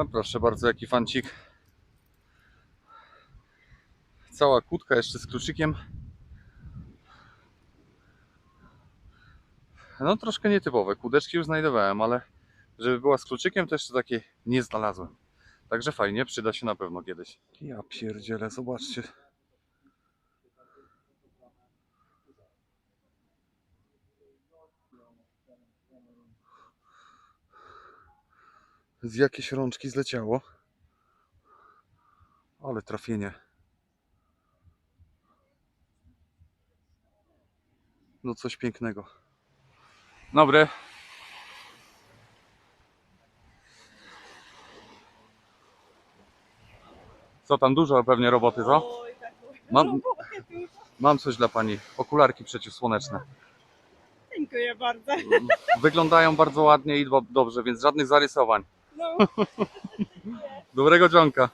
No proszę bardzo, jaki fancik. Cała kłódka jeszcze z kluczykiem. No troszkę nietypowe. Kłódeczki już znajdowałem, ale żeby była z kluczykiem, to jeszcze takiej nie znalazłem. Także fajnie, przyda się na pewno kiedyś. Ja pierdzielę, zobaczcie. Z jakieś rączki zleciało. Ale trafienie. No coś pięknego. Dobry. Co tam dużo pewnie roboty, co? Tak Mam, mam coś dla pani. Okularki przeciwsłoneczne. Dziękuję bardzo. Wyglądają bardzo ładnie i do- dobrze, więc żadnych zarysowań. Dobrego dzionka.